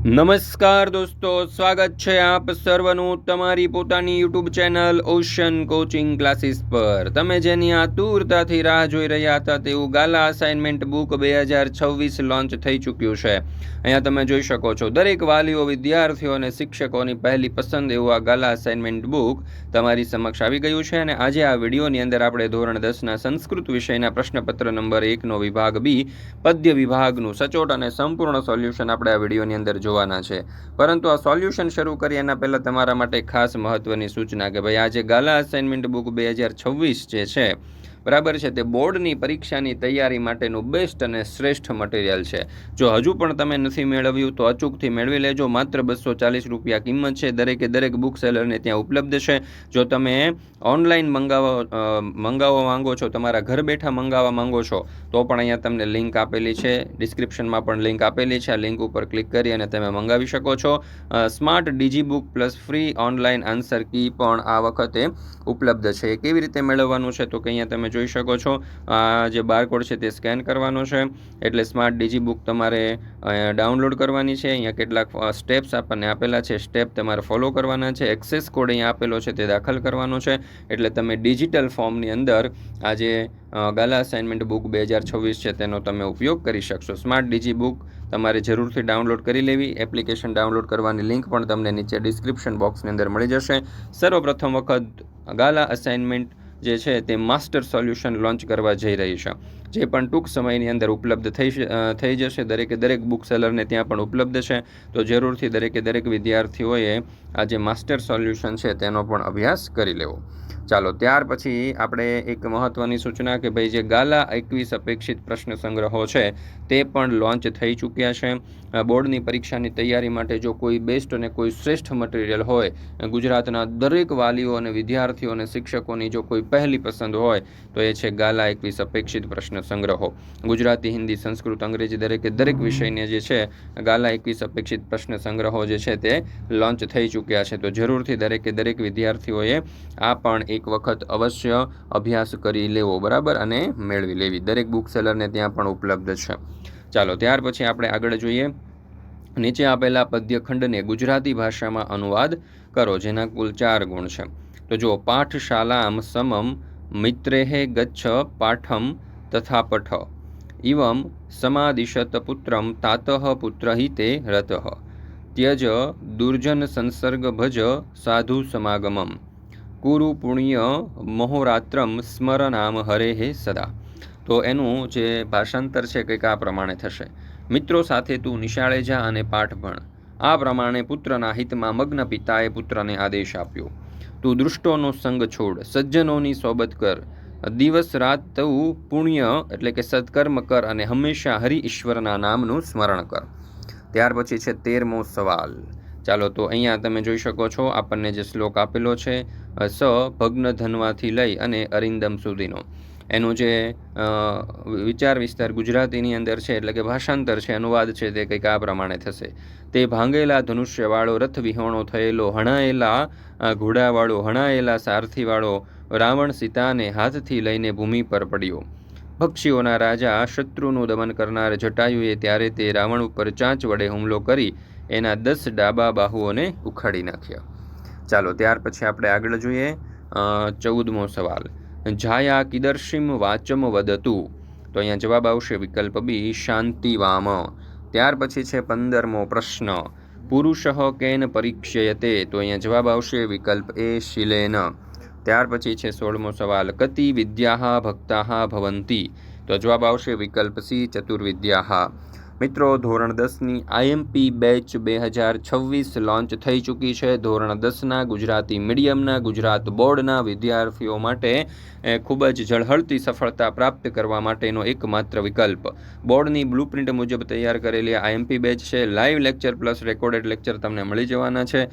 નમસ્કાર દોસ્તો, સ્વાગત છે આપ સર્વનું તમારી પોતાની YouTube channel Ocean coaching classes પર. તમે જેની આતુરતાથી રાહ જોઈ રહ્યા હતા તેવું ગાલા અસાઇનમેન્ટ બુક બે હજાર છવ્વીસ લોન્ચ થઈ ચૂક્યું છે. અહીંયા તમે જોઈ શકો છો, દરેક વાલીઓ, વિદ્યાર્થીઓ અને શિક્ષકોની પહેલી પસંદ એવું આ ગાલા અસાઇનમેન્ટ બુક તમારી સમક્ષ આવી ગયું છે અને આજે આ વિડીયોની અંદર આપણે ધોરણ દસના સંસ્કૃત વિષયના પ્રશ્નપત્ર નંબર એકનો વિભાગ બી, પદ્ય વિભાગનું સચોટ અને સંપૂર્ણ સોલ્યુશન આપણે આ વિડીયોની અંદર જોવાના છે. પરંતુ આ સોલ્યુશન શરૂ કરીએ એના પહેલાં તમારા માટે ખાસ મહત્ત્વની સૂચના કે ભાઈ આ જે ગાલા અસાઇનમેન્ટ બુક બે હજાર છવ્વીસ જે છે બરાબર છે? તે બોર્ડની પરીક્ષાની તૈયારી માટેનું બેસ્ટ અને શ્રેષ્ઠ મટીરિયલ છે. જો હજુ પણ તમે નથી મેળવ્યું તો અચૂકથી મેળવી લેજો. માત્ર બસો ચાલીસ રૂપિયા કિંમત છે. દરેકે દરેક બુક સેલરને ત્યાં ઉપલબ્ધ છે. જો તમે ઓનલાઈન મંગાવવા મંગાવવા માંગો છો, તમારા ઘર બેઠા મંગાવવા માંગો છો, તો પણ અહીંયા તમને લિંક આપેલી છે. ડિસ્ક્રિપ્શનમાં પણ લિંક આપેલી છે. આ લિંક ઉપર ક્લિક કરી અને તમે મંગાવી શકો છો. Smart digi book plus free online answer key પણ આ વખતે ઉપલબ્ધ છે. કેવી રીતે મેળવવાનું છે? તો કે અહીંયા તમે જોઈ શકો છો. આ જે બારકોડ છે તે સ્કેન કરવાનો છે. એટલે સ્માર્ટ ડીજી બુક તમારે ડાઉનલોડ કરવાની છે. અહીંયા કેટલાક સ્ટેપ્સ આપણને આપેલા છે. સ્ટેપ તમારે ફોલો કરવાના છે. એક્સેસ કોડ અહીંયા આપેલો છે તે દાખલ કરવાનો છે. એટલે તમે ડિજિટલ ફોર્મની અંદર આ જે ગાલા અસાઇનમેન્ટ બુક બે હજાર છવ્વીસ છે તેનો તમે ઉપયોગ કરી શકશો. સ્માર્ટ ડીજી બુક તમારે જરૂરથી ડાઉનલોડ કરી લેવી. એપ્લિકેશન ડાઉનલોડ કરવાની લિંક પણ તમને નીચે ડિસ્ક્રિપ્શન બોક્સની અંદર મળી જશે. સર્વપ્રથમ વખત ગાલા અસાઇનમેન્ટ જે છે તે માસ્ટર સોલ્યુશન લોન્ચ કરવા જઈ રહી છે. જે પણ ટૂંક સમયની અંદર ઉપલબ્ધ થઈ થઈ જશે, દરેકે દરેક બુક સેલરને ત્યાં પણ ઉપલબ્ધ છે. તો જરૂરથી દરેકે દરેક વિદ્યાર્થીઓએ આ જે માસ્ટર સોલ્યુશન છે તેનો પણ અભ્યાસ કરી લેવો. ચાલો, ત્યાર પછી આપણે એક મહત્ત્વની સૂચના કે ભાઈ જે ગાલા એકવીસ અપેક્ષિત પ્રશ્ન સંગ્રહો છે, તે પણ લોન્ચ થઈ ચૂક્યા છે. બોર્ડની પરીક્ષાની તૈયારી માટે જો કોઈ બેસ્ટ અને કોઈ શ્રેષ્ઠ મટીરિયલ હોય ગુજરાતના દરેક વાલીઓ અને વિદ્યાર્થીઓ અને શિક્ષકોની જો કોઈ પહેલી પસંદ હોય, તો એ છે ગાલા એકવીસ અપેક્ષિત પ્રશ્ન સંગ્રહો. ગુજરાતી, હિન્દી, સંસ્કૃત, અંગ્રેજી દરેકે દરેક વિષયને જે છે, ગાલા એકવીસ અપેક્ષિત પ્રશ્ન સંગ્રહો જે છે તે લોન્ચ થઈ ચૂક્યા છે. તો જરૂરથી દરેકે દરેક વિદ્યાર્થીઓએ આ પણ એક વખત અવશ્ય અભ્યાસ કરી લેવો, બરાબર? અને મેળવી લેવી. દરેક બુક ત્યાં પણ ઉપલબ્ધ છે. ચાલો, ત્યાર પછી આપણે આગળ જોઈએ. નીચે આપેલા પદ્યખંડને ગુજરાતી ભાષામાં અનુવાદ કરો, જેના કુલ ચાર ગુણ છે. તો જો પાઠશાલામ સમમ મિત્રેહે ગચ્છ પાઠમ તથા પઠ ઇવમ સમાદિશત પુત્રમ તાતઃ પુત્રહિતે રતઃ. ત્યજ દુર્જન સંસર્ગ ભજ સાધુ સમાગમમ. કુરુ પુણ્ય મહોરાત્રમ હરે હરેહે સદા. તો એનું જે ભાષાંતર છે કંઈક આ પ્રમાણે થશે. મિત્રો સાથે તું નિશાળે જા અને પાઠ ભણ. આ પ્રમાણે પુત્રના હિતમાં મગ્ન પિતાએ પુત્રને આદેશ આપ્યો. તું દૃષ્ટોનો સંગ છોડ, સજ્જનોની સોબત કર. દિવસ રાત તું પુણ્ય એટલે કે સત્કર્મ કર અને હંમેશા હરિ ઈશ્વરના નામનું સ્મરણ કર. ત્યાર પછી છે તેરમો સવાલ. ચાલો તો અહીંયા તમે જોઈ શકો છો, આપણને જે શ્લોક આપેલો છે સ, ભગ્ન ધનવાથી લઈ અને અરિંદમ સુધીનો. એનું જે વિચાર વિસ્તાર ગુજરાતીની અંદર છે, એટલે કે ભાષાંતર છે, અનુવાદ છે તે કંઈક આ પ્રમાણે થશે. તે ભાંગેલા ધનુષ્યવાળો રથ વિહોણો થયેલો હણાયેલા ઘોડાવાળો હણાયેલા સારથીવાળો રાવણ સીતાને હાથથી લઈને ભૂમિ પર પડ્યો. પક્ષીઓના રાજા શત્રુનું દમન કરનાર જટાયુએ ત્યારે તે રાવણ ઉપર ચાંચ વડે હુમલો કરી એના દસ ડાબા બાહુઓને ઉખાડી નાખ્યા. ચાલો, ત્યાર પછી આપણે આગળ જોઈએ ચૌદમો સવાલ. જાયા કિદર્શિમ વાચમ વદતુ? તો અહીંયા જવાબ આવશે વિકલ્પ બી, શાંતિવામ. ત્યાર પછી છે પંદરમો પ્રશ્ન. પુરુષ કેન પરીક્ષયતે? તો અહીંયા જવાબ આવશે વિકલ્પ એ, શિલેન. ત્યાર પછી છે સોળમો સવાલ. કતિ વિદ્યા ભક્તા ભવંતી? તો જવાબ આવશે વિકલ્પ સી ચતુર્વિદ્યા મિત્રો, ધોરણ દસની આઈએમપી બેચ બે હજાર છવ્વીસ લોન્ચ થઈ ચૂકી છે. ધોરણ દસના ગુજરાતી મીડિયમના, ગુજરાત બોર્ડના વિદ્યાર્થીઓ માટે ખૂબ જ ઝળહળતી સફળતા પ્રાપ્ત કરવા માટેનો એકમાત્ર વિકલ્પ. બોર્ડની બ્લુપ્રિન્ટ મુજબ તૈયાર કરેલી આઈએમપી બેચ છે. Live lecture plus recorded lecture તમને મળી જવાના છે.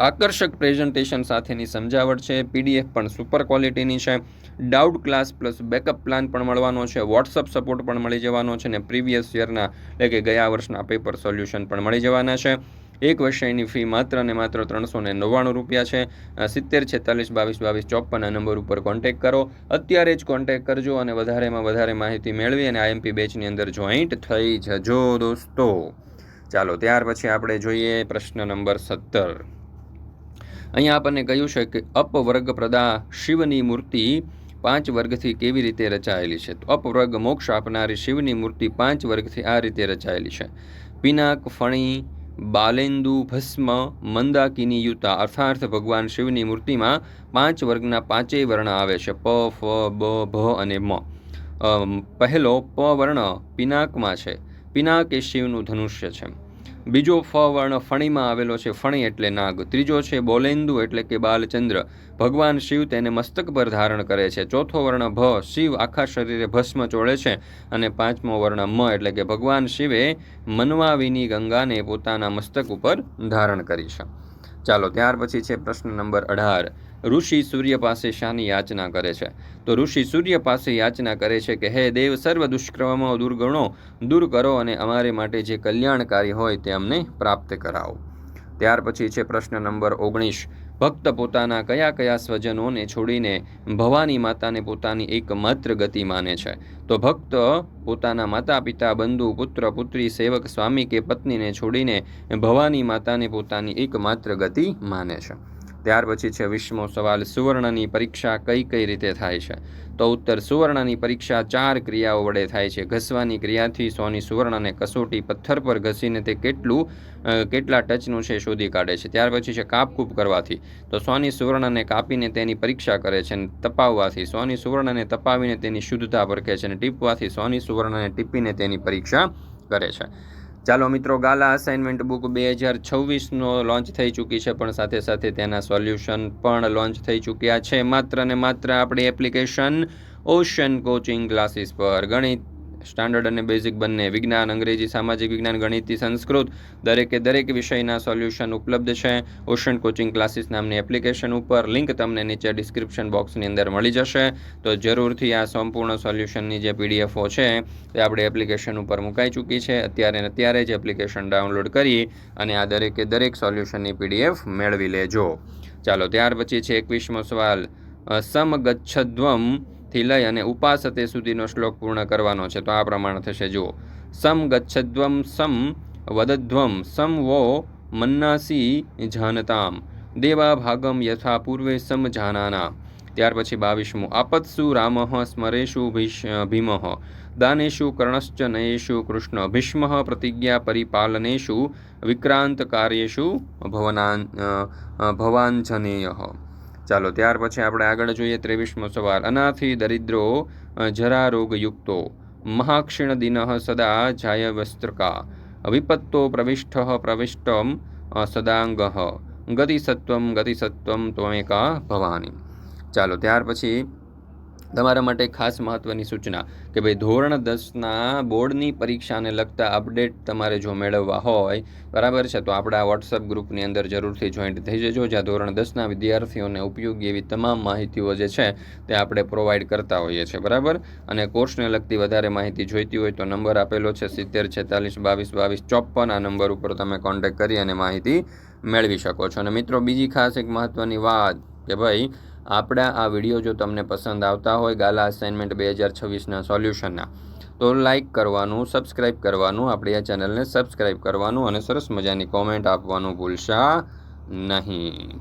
આકર્ષક પ્રેઝન્ટેશન સાથેની સમજાવટ છે. પીડીએફ પણ સુપર ક્વોલિટીની છે. Doubt class plus backup plan પણ મળવાનો છે. વોટ્સઅપ સપોર્ટ પણ મળી જવાનો છે ને પ્રીવિયસ યરના એટલે કે ગયા વર્ષના પેપર સોલ્યુશન પણ મળી જવાના છે. એક વિષયની ફી માત્ર ને માત્ર ત્રણસો ને નવ્વાણું રૂપિયા છે. સિત્તેર, છેતાલીસ, બાવીસ બાવીસ ચોપન નંબર ઉપર કોન્ટેક કરો. અત્યારે જ કોન્ટેક કરજો અને વધારેમાં વધારે માહિતી મેળવી અને આઈએમપી બેચની અંદર જોઈન્ટ થઈ જજો દોસ્તો. ચાલો, ત્યાર પછી આપણે જોઈએ પ્રશ્ન નંબર સત્તર. અહીંયા આપણને કહ્યું છે કે અપવર્ગ પ્રદા શિવની મૂર્તિ પાંચ વર્ગથી કેવી રીતે રચાયેલી છે? તો અપવર્ગ મોક્ષ આપનારી શિવની મૂર્તિ પાંચ વર્ગથી આ રીતે રચાયેલી છે. પિનાક, ફણી, બાલેન્દુ, ભસ્મ, મંદાકિની યુતા અર્થાર્થ ભગવાન શિવની મૂર્તિમાં પાંચ વર્ગના પાંચેય વર્ણ આવે છે. પ, ફ, બ, ભ અને મ. પહેલો પ વર્ણ પિનાકમાં છે. પિનાક એ શિવનું ધનુષ્ય છે. બીજો ફ વર્ણ ફણીમાં આવેલો છે ફણી એટલે નાગ. ત્રીજો છે બોલેન્દુ એટલે કે બાલચંદ્ર. ભગવાન શિવ તેને મસ્તક પર ધારણ કરે છે. ચોથો વર્ણ ભ, શિવ આખા શરીરે ભસ્મ ચોળે છે અને પાંચમો વર્ણ મ એટલે કે ભગવાન શિવે મનવાવીની ગંગાને પોતાના મસ્તક ઉપર ધારણ કરી છે. ચાલો ત્યાર પછી છે પ્રશ્ન નંબર અઢાર. ઋષિ સૂર્ય પાસે શાની યાચના કરે છે? તો ઋષિ સૂર્ય પાસે યાચના કરે છે કે, હે દેવ, સર્વ દુષ્કર્મો દુર્ગણો દૂર કરો અને અમારે માટે જે કલ્યાણકારી હોય તે અમને પ્રાપ્ત કરાવો. ત્યાર પછી છે પ્રશ્ન નંબર ઓગણીસ. ભક્ત પોતાના કયા કયા સ્વજનોને છોડીને ભવાની માતાને પોતાની એકમાત્ર ગતિ માને છે? તો ભક્ત પોતાના માતા પિતા બંધુ, પુત્ર, પુત્રી, સેવક, સ્વામી કે પત્નીને છોડીને ભવાની માતાને પોતાની એકમાત્ર ગતિ માને છે. ત્યાર પછી છે વીસમો સવાલ સુવર્ણની પરીક્ષા કઈ કઈ રીતે થાય છે? તો ઉત્તર સુવર્ણની પરીક્ષા ચાર ક્રિયાઓ વડે થાય છે. ઘસવાની ક્રિયાથી સોની સુવર્ણને કસોટી પથ્થર પર ઘસીને તે કેટલું કેટલા ટચનું છે શોધી કાઢે છે. ત્યાર પછી છે કાપકૂપ કરવાથી. તો સોની સુવર્ણને કાપીને તેની પરીક્ષા કરે છે અને તપાવવાથી. સોની સુવર્ણને તપાવીને તેની શુદ્ધતા પરખે છે અને ટીપવાથી સોની સુવર્ણને ટીપીને તેની પરીક્ષા કરે છે. ચાલો મિત્રો, ગાલા અસાઇનમેન્ટ બુક બે હજાર છવ્વીસનો લોન્ચ થઈ ચૂકી છે, પણ સાથે સાથે તેના સોલ્યુશન પણ લોન્ચ થઈ ચૂક્યા છે. માત્ર ને માત્ર આપણી એપ્લિકેશન ઓશન કોચિંગ ક્લાસીસ પર. ગણિત સ્ટાન્ડર્ડ અને બેઝિક બંને વિજ્ઞાન અંગ્રેજી સામાજિક વિજ્ઞાન ગણિતથી સંસ્કૃત દરેકે દરેક વિષયના સોલ્યુશન ઉપલબ્ધ છે. ઓશન કોચિંગ ક્લાસીસ નામની એપ્લિકેશન ઉપર લિંક તમને નીચે ડિસ્ક્રિપ્શન બોક્સની અંદર મળી જશે. તો જરૂરથી આ સંપૂર્ણ સોલ્યુશનની જે પીડીએફો છે તે આપણી એપ્લિકેશન ઉપર મુકાઈ ચૂકી છે. અત્યારે અત્યારે જ એપ્લિકેશન ડાઉનલોડ કરી અને આ દરેકે દરેક સોલ્યુશનની પીડીએફ મેળવી લેજો. ચાલો ત્યાર પછી છે એકવીસમો સવાલ. અ, સમ ગચ્છધ્વમ થી લઈ અને ઉપાસતે સુધીનો શ્લોક પૂર્ણ કરવાનો છે. તો આ પ્રમાણે થશે. જુઓ. સમ ગચ્છધ્વમ સમ વદધ્વમ સમ વો મન્નાસી જાનતામ. દેવા ભાગમ યથા પૂર્વે સમ જાનાના ત્યાર પછી બાવીસમું. આપત્સુ રામ સ્મરેશુ ભીમ. દાનેશુ કર્ણશ્ચ નયેશુ કૃષ્ણ. ભીષ્મ પ્રતિજ્ઞા પરિપાલનેશુ વિક્રાંત કાર્યેશુ ભવનાન ભવાંજનેય. ચાલો, ત્યાર પછી આપણે આગળ જોઈએ ત્રેવીસમો સવાલ. અનાથી દરિદ્રો જરા રોગયુક્તો મહાક્ષીણ દિન સદા જાય વસ્ત્રકા. વિપત્તો પ્રવિષ્ટ પ્રવિષ્ટમ સદાંગ. ગતિસત્વમ ગતિસત્વમ ત્વમેકા ભવાની. ચાલો, ત્યાર પછી તમારા માટે ખાસ મહત્ત્વની સૂચના કે ભાઈ ધોરણ દસના બોર્ડની પરીક્ષાને લગતા અપડેટ તમારે જો મેળવવા હોય, બરાબર છે? તો આપણા વોટ્સઅપ ગ્રુપની અંદર જરૂરથી જોઈન્ટ થઈ જજો, જ્યાં ધોરણ દસના વિદ્યાર્થીઓને ઉપયોગી એવી તમામ માહિતીઓ જે છે, તે આપણે પ્રોવાઈડ કરતા હોઈએ છીએ, બરાબર? અને કોર્સને લગતી વધારે માહિતી જોઈતી હોય તો નંબર આપેલો છે સિત્તેર, છેતાલીસ, બાવીસ બાવીસ ચોપન આ નંબર ઉપર તમે કોન્ટેક્ટ કરી અને માહિતી મેળવી શકો છો. અને મિત્રો, બીજી ખાસ એક મહત્ત્વની વાત કે ભાઈ આપણા આ વીડિયો જો તમને પસંદ આવતા હોય, ગાલા અસાઇનમેન્ટ બે હજાર છવ્વીસના સોલ્યુશનના, તો લાઇક કરવાનું સબસ્ક્રાઇબ કરવાનું, આપણી આ ચેનલને સબસ્ક્રાઇબ કરવાનું અને સરસ મજાની કોમેન્ટ આપવાનું ભૂલશા નહીં.